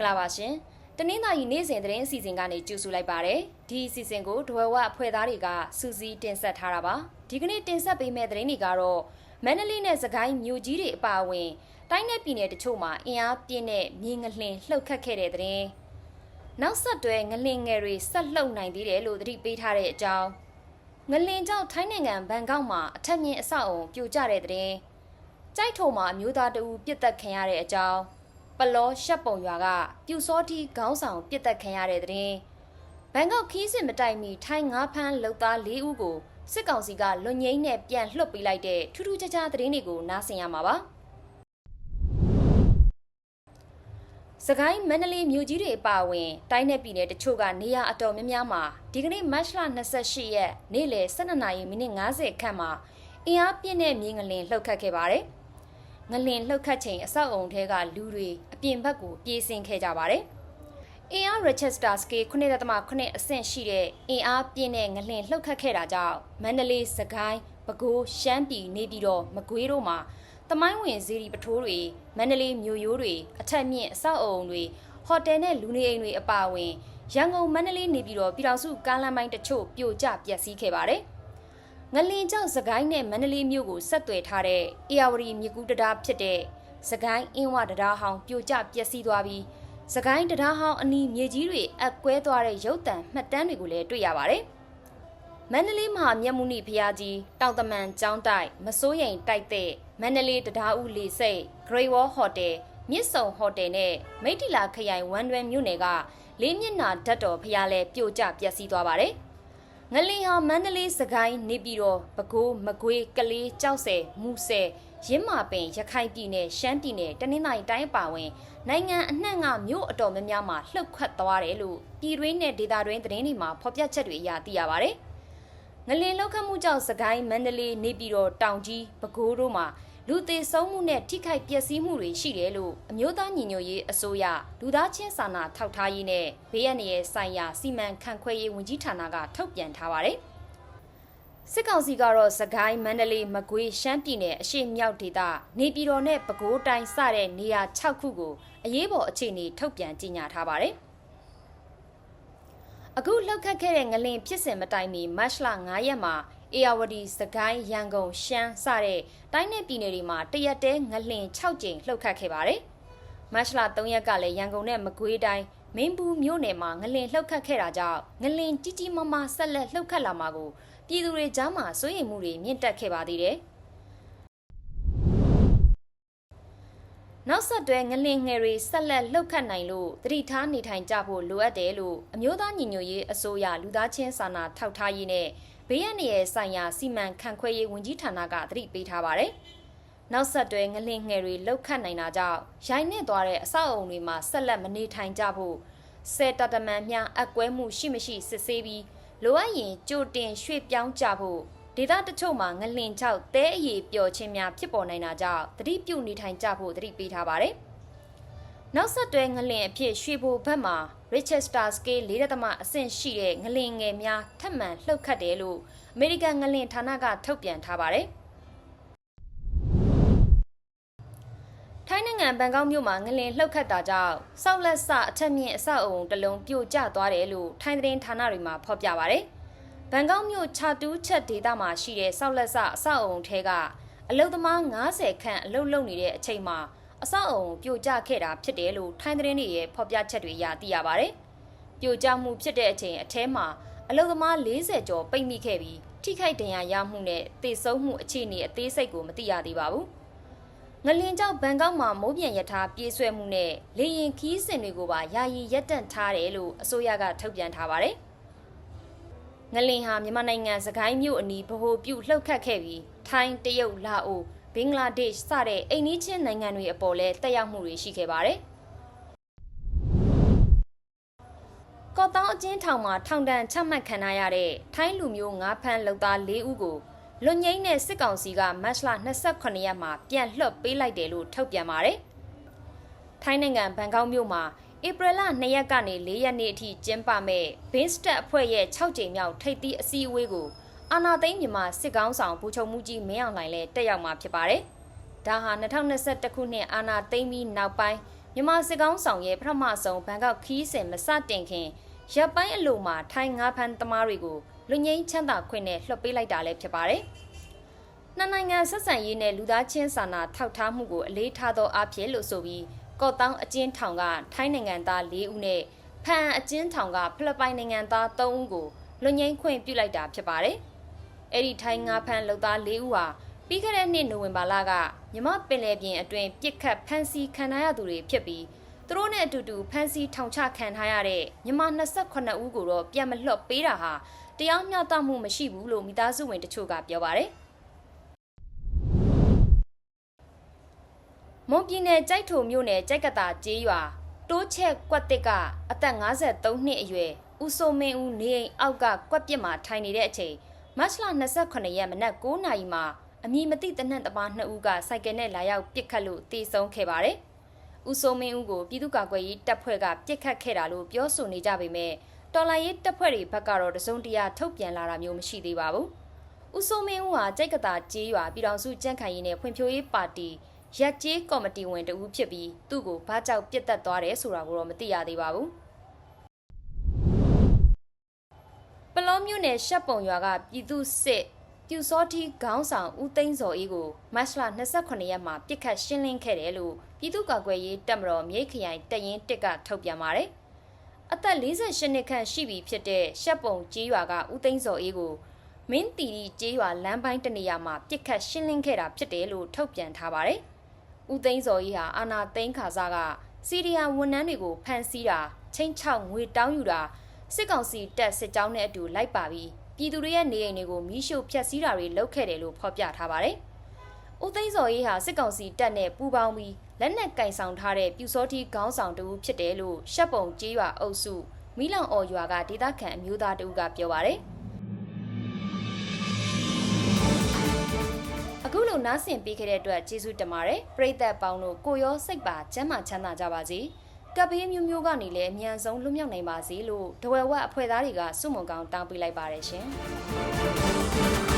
္ဂလာပါရှင်။တနင်္သာရီနေ့စဉ်သတင်းအစီအစဉ်ကနေကြိုဆိုလိုက်ပါရစေ။ဒီအစီအစဉ်ကိုဒဝဝအဖွဲ့သားတွေကစူးစီးတင်ဆက်ထားတာပါ။ဒီကနေ့တင်ဆက်ပေးမယ့်သတင်းတွေကတော့မန္တလေးနဲ့စကိုင်းမြို့ကြီးတွေအပါအဝင်တိုင်းနယ်ပြည်နယ်တချို့မှာအင်အားပြင်းတဲ့မြေငလျင်လှုပ်ခတ်ခဲ့တဲ့သတင်း။နောက်ဆက်တွဲငလျင်ငယ်တွေဆက်လှုပ်နိုင်သေးတယ်လို့သတိပေးထားတဲ့အကြောင်းငလျင်ကြောင့်ထိုင်းနိုင်ငံဘန်ကောက်မှာအထက်မြင့်အဆောက်အုံပြိုကျတဲ့သတင်း။ကြိုက်ထုံမှာအမျိုးသားတအူပြစ်တက်ခံရတဲ့အကြောင်း ပလောရှက်ပုံရွာကပြူစောတိခေါင်းဆောင်ပြစ်တက်ခံရတဲ့တဲ့ဘန်ကောက်ခီးစစ်မတိုင်မီထိုင်းငါးဖမ်းလုံသား၄ဦးကိုစစ်ကောင်စီကလွန်ငိမ့်နဲ့ပြန်လှုပ်ပေးလိုက်တဲ့ထူးထူးခြားခြားသတင်းတွေကိုနားဆင်ရမှာပါစကိုင်းမန္တလေးမြို့ကြီးတွေအပါအဝင်တိုင်းနယ်ပြည်နယ်တချို့ကနေရာအတော်များများမှာဒီကနေ့မတ်လ28ရက်နေ့လယ်12နာရီမိနစ်50ခန့်မှာအင်အားပြင်းတဲ့မြေငလင်လှုပ်ခတ်ခဲ့ပါတယ်။ ငလင်လှုပ်ခတ်ချိန်အဆောက်အုံထဲကလူတွေအပြင်ဘက်ကိုပြေးဆင်းခဲ့ကြပါတယ်။ AR Rochester Scale 9.8အဆင့်ရှိတဲ့အင်အားပြင်းတဲ့ငလင်လှုပ်ခတ်ခဲ့တာကြောင့်မန္တလေးစကိုင်းပဲခူးရှမ်းပြည်နေပြည်တော်မကွေးတို့မှာတမိုင်းဝင်ဇီရီပထိုးတွေမန္တလေးမြို့ရိုးတွေအထက်မြင့်အဆောက်အုံတွေဟိုတယ်နဲ့လူနေအိမ်တွေအပါအဝင်ရန်ကုန်မန္တလေးနေပြည်တော်ပြည်တော်စုကားလမ်းပိုင်းတချို့ပြိုကျပျက်စီးခဲ့ပါတယ်။ ငလင်ကျောက်စကိုင်းနဲ့မန္တလေးမြို့ကိုဆက်သွယ်ထားတဲ့အေယာဝတီမြကူးတရားဖြစ်တဲ့စကိုင်းအင်းဝတရားဟောင်းပြိုကျပျက်စီးသွားပြီးစကိုင်းတရားဟောင်းအနီးမြေကြီးတွေအကွဲသွားတဲ့ရုပ်တံမှတ်တမ်းတွေကိုလည်းတွေ့ရပါတယ်။မန္တလေးမဟာမြတ်မုနိဘုရားကြီးတောင်တမန်ကျောင်းတိုက်မစိုးရိမ်တိုက်တဲ့မန္တလေးတရားဦးလေစိတ် Great Wall Hotel မြစ်ဆုံဟိုတယ်နဲ့မိထီလာခရိုင်ဝမ်တွဲမြို့နယ်ကလေးမျက်နာဓာတ်တော်ဖျားလဲပြိုကျပျက်စီးသွားပါတယ်။ ငလင်ဟာမန္တလေးစကိုင်းနေပြည်တော်ပဲခူးမကွေးကလေးကြောက်ဆယ်မူဆယ်ရင်းမာပင်ရခိုင်ပြည်နယ်ရှမ်းပြည်နယ်တနင်္သာရီတိုင်းအပါအဝင်နိုင်ငံအနှံ့ကမြို့အတော်များများမှာလှုပ်ခတ်သွားတယ်လို့ပြည်တွင်းနဲ့ဒေသတွင်းသတင်းတွေမှာဖော်ပြချက်တွေအရသိရပါဗျ။ ငလင်လောက်ခတ်မှုကြောင့်စကိုင်းမန္တလေးနေပြည်တော်တောင်ကြီးပဲခူးတို့မှာလူသေးဆုံးမှုနဲ့ထိခိုက်ပျက်စီးမှုတွေရှိတယ်လို့အမျိုးသားညီညွတ်ရေးအစိုးရလူသားချင်းစာနာထောက်ထားရေးနဲ့ဘေးအန္တရာယ်ဆိုင်ရာစီမံခန့်ခွဲရေးဝန်ကြီးဌာနကထုတ်ပြန်ထားပါတယ်။စစ်ကောင်စီကတော့စကိုင်းမန္တလေးမကွေးရှမ်းပြည်နယ်အရှေ့မြောက်ဒေသနေပြည်တော်နဲ့ပဲခူးတိုင်းစတဲ့နေရာ6ခုကိုအရေးပေါ်အခြေအနေထုတ်ပြန်ကြေညာထားပါတယ်။ အခုလှုပ်ခတ်ခဲ့တဲ့ငလင်ဖြစ်စဉ်မတိုင်မီမတ်လ9ရက်မှာအေယာဝတီစကိုင်းရန်ကုန်ရှမ်းစတဲ့တိုင်းနယ်ပြည်နယ်တွေမှာတရက်တဲငလျင်6ကြိမ်လှုပ်ခတ်ခဲ့ပါတယ်။မတ်လ3ရက်ကလည်းရန်ကုန်နဲ့မကွေးတိုင်းမင်းဘူးမြို့နယ်မှာငလင်လှုပ်ခတ်ခဲ့တာကြောင့်ငလင်ကြီးကြီးမားမားဆက်လက်လှုပ်ခတ်လာမှာကိုပြည်သူတွေကြားမှာစိုးရိမ်မှုတွေမြင့်တက်ခဲ့ပါသေးတယ်။ နောက်ဆက်တွဲငလင်ငယ်တွေဆက်လက်လှုပ်ခတ်နိုင်လို့တတိထားနေထိုင်ကြဖို့လိုအပ်တယ်လို့အမျိုးသားညီညွတ်ရေးအစိုးရလူသားချင်းစာနာထောက်ထားရေးနဲ့ဘေးရန်ရဲ့ဆိုင်ရာစီမံခန့်ခွဲရေးဝန်ကြီးဌာနကသတိပေးထားပါတယ်။နောက်ဆက်တွဲငလင့်ငယ်တွေလောက်ခတ်နိုင်တာကြောင့်ရိုင်းနစ်သွားတဲ့အဆောက်အုံတွေမှာဆက်လက်မနေထိုင်ကြဖို့ဆယ်တတမန်များအကွဲမှုရှိမရှိစစ်ဆေးပြီးလိုအပ်ရင်ကြိုတင်ရွှေ့ပြောင်းကြဖို့ ဒေသတချို့မှာငလင်ချောက်တဲအရေးပျော်ခြင်းများဖြစ်ပေါ်နိုင်တာကြောင့်သတိပြုနေထိုင်ကြဖို့သတိပေးထားပါတယ်။နောက်ဆက်တွဲငလင်အဖြစ်ရွှေဘိုဘက်မှာ Richester Scale ၄ဒသမအဆင့်ရှိတဲ့ငလင်ငယ်များထပ်မံလှုပ်ခတ်တယ်လို့အမေရိကန်ငလင်ဌာနကထုတ်ပြန်ထားပါတယ်။ထိုင်းနိုင်ငံဘန်ကောက်မြို့မှာငလင်လှုပ်ခတ်တာကြောင့်စောက်လက်ဆအထက်မြင့်အဆောက်အုံတစ်လုံးပြိုကျသွားတယ်လို့ထိုင်းသတင်းဌာနတွေမှာဖော်ပြပါတယ်။ ဘန်ကောက်မြို့ချာတူးချက်ဒေသမှာရှိတဲ့စောက်လက်ဆအဆောက်အုံထဲကအလုသမား90ခန့်အလုလုပ်နေတဲ့အချိန်မှာအဆောက်အုံပြိုကျခဲ့တာဖြစ်တယ်လို့ထိုင်းသတင်းတွေရဲ့ဖော်ပြချက်တွေအရသိရပါတယ်။ပြိုကျမှုဖြစ်တဲ့အချိန်အထဲမှာအလုသမား40ကျော်ပိတ်မိခဲ့ပြီးထိခိုက်ဒဏ်ရာရမှုနဲ့သေဆုံးမှုအခြေအနေအသေးစိတ်ကိုမသိရသေးပါဘူး။ငလင်ကျောက်ဘန်ကောက်မှာမိုးပြန်ရထားပြေးဆွဲမှုနဲ့လေရင်ခီးစင်တွေကိုပါယာယီရပ်တန့်ထားတယ်လို့အစိုးရကထုတ်ပြန်ထားပါတယ်။ ငလင်ဟာမြန်မာနိုင်ငံစကိုင်းမြို့အနီးဗဟိုပြုလှုပ်ခတ်ခဲ့ပြီးထိုင်းတရုတ်လာအိုဘင်္ဂလားဒေ့ရှ်စတဲ့အိမ်နီးချင်းနိုင်ငံတွေအပေါ်လဲတက်ရောက်မှုတွေရှိခဲ့ပါတယ်။ကော့တောင်းအကျဉ်းထောင်မှာထောင်ဒဏ်ချမှတ်ခံရတဲ့ထိုင်းလူမျိုးငါးဖမ်းလုပ်သား၄ဦးကိုလွန်ငိမ့်တဲ့စစ်ကောင်စီကမတ်လ28ရက်မှာပြန်လွှတ်ပေးလိုက်တယ်လို့ထုတ်ပြန်ပါတယ်။ထိုင်းနိုင်ငံဘန်ကောက်မြို့မှာ ဧပြီလ2ရက်ကနေ4ရက်နေ့အထိကျင်းပမဲ့ဘင်းစတက်အဖွဲ့ရဲ့6ကြိမ်မြောက်ထိပ်သီးအစည်းအဝေးကိုအာနာသိန်းမြန်မာစစ်ကောင်းဆောင်ဘူချုံမှုကြီးမင်းအောင်လှိုင်လည်းတက်ရောက်မှာဖြစ်ပါတယ်။ဒါဟာ2021ခုနှစ်အာနာသိန်းပြီးနောက်ပိုင်းမြန်မာစစ်ကောင်းဆောင်ရဲ့ပထမဆုံးဘန်ကောက်ခီးစဉ်မစတင်ခင်ရပ်ပိုင်းအလိုမှာထိုင်းငါးဖမ်းသမားတွေကိုလူငိမ့်ချမ်းသာခွင့်နဲ့လွှတ်ပေးလိုက်တာလည်းဖြစ်ပါတယ်။နှစ်နိုင်ငံဆက်ဆံရေးနဲ့လူသားချင်းစာနာထောက်ထားမှုကိုအလေးထားသောအဖြစ်လို့ဆိုပြီး ကော့တောင်းအကျဉ်းထောင်ကထိုင်းနိုင်ငံသား၄ဦးနဲ့ဖန်အကျဉ်းထောင်ကဖိလစ်ပိုင်နိုင်ငံသား၃ဦးကိုလူငိမ့်ခွင့်ပြုလိုက်တာဖြစ်ပါတယ်။အဲ့ဒီထိုင်းငါးဖမ်းလုပ်သား၄ဦးဟာပြီးခဲ့တဲ့နှစ်နိုဝင်ဘာလကမြမပင်လယ်ပြင်အတွင်းပြစ်ခတ်ဖမ်းဆီးခံရသူတွေဖြစ်ပြီးသူတို့နဲ့အတူတူဖမ်းဆီးထောင်ချခံထားရတဲ့မြမ28ဦးကိုတော့ပြန်မလွှတ်ပေးတာဟာတရားမျှတမှုမရှိဘူးလို့မိသားစုဝင်တချို့ကပြောပါတယ် မွန်ပြည်နယ်ကြိုက်ထိုမြို့နယ်ကြိုက်ကတာကျေးရွာတိုးချက်ကွက်တစ်ကအသက်53နှစ်အရွယ်ဦးစိုးမင်းဦးနေအိမ်အောက်ကကွက်ပစ်မှာထိုင်နေတဲ့အချိန်မတ်လ28ရက်မနက်9:00နာရီမှာအမည်မသိတနက်တပါးနှစ်ဦးကစိုက်ကယ်နဲ့လာရောက်ပစ်ခတ်လို့တေဆုံးခဲ့ပါတယ်။ဦးစိုးမင်းဦးကိုပြည်သူ့ကာကွယ်ရေးတပ်ဖွဲ့ကပစ်ခတ်ခဲ့တာလို့ပြောဆိုနေကြပေမဲ့တော်လိုင်းရေးတပ်ဖွဲ့တွေဘက်ကတော့တစုံတရာထုတ်ပြန်လာတာမျိုးမရှိသေးပါဘူး။ဦးစိုးမင်းဦးဟာကြိုက်ကတာကြေးရွာပြည်တော်စုကြန့်ခိုင်ရေးနဲ့ဖွံ့ဖြိုးရေးပါတီ ရက်ကျေးကော်မတီဝင်တဦးဖြစ်ပြီးသူ့ကိုဘာကြောင့်ပြစ်တက်သွားတယ်ဆိုတာကိုတော့မသိရသေးပါဘူး။ပလောမျိုးနယ်ရှက်ပုံရွာကပြည်သူစစ်ပြူစောတိခေါင်းဆောင်ဦးသိန်းစော်အေးကိုမတ်လ28ရက်မှာပြစ်ခတ်ရှင်းလင်းခဲ့တယ်လို့ပြည်သူ့ကာကွယ်ရေးတပ်မတော်မြိတ်ခရိုင်တပ်ရင်းတစ်ကထုတ်ပြန်ပါတယ်။အသက်48နှစ်ခန့်ရှိပြီဖြစ်တဲ့ရှက်ပုံကြေးရွာကဦးသိန်းစော်အေးကိုမင်းတီရီကြေးရွာလမ်းပိုင်းတနေရာမှာပြစ်ခတ်ရှင်းလင်းခဲ့တာဖြစ်တယ်လို့ထုတ်ပြန်ထားပါတယ်။ ဦးသိန်းစော်အေးဟာအာနာသိန်းခါစားကစီးရီးယားဝန်ထမ်းတွေကိုဖမ်းဆီးတာချင်းချောက်ငွေတောင်းယူတာစစ်ကောင်စီတပ်စစ်ကြောင်းနဲ့အတူလိုက်ပါပြီးပြည်သူတွေရဲ့နေအိမ်တွေကိုမီးရှို့ဖျက်ဆီးတာတွေလုပ်ခဲ့တယ်လို့ဖော်ပြထားပါတယ်။ဦးသိန်းစော်ရေးဟာစစ်ကောင်စီတပ်နဲ့ပူးပေါင်းပြီးလက်နက်ကင်ဆောင်ထားတဲ့ပြူစောတိခေါင်းဆောင်တူဖြစ်တယ်လို့ရှက်ပုံကြေးရွာအုပ်စုမီလောင်အော်ရွာကဒေသခံအမျိုးသားတူကပြောပါတယ်။ လိုနားဆင်ပေးခဲ့တဲ့အတွက်ကျေးဇူးတင်ပါတယ်။ပရိသတ်ပေါင်းတို့ကိုရောစိတ်ပါကျမ်းမာချမ်းသာကြပါစေ။ကပ်ဘေးမျိုးမျိုးကနေလည်းအမြန်ဆုံးလွတ်မြောက်နိုင်ပါစေလို့ဒဝဲဝက်အဖွဲ့သားတွေကစုမုံကောင်းတောင်းပေးလိုက်ပါတယ်ရှင်။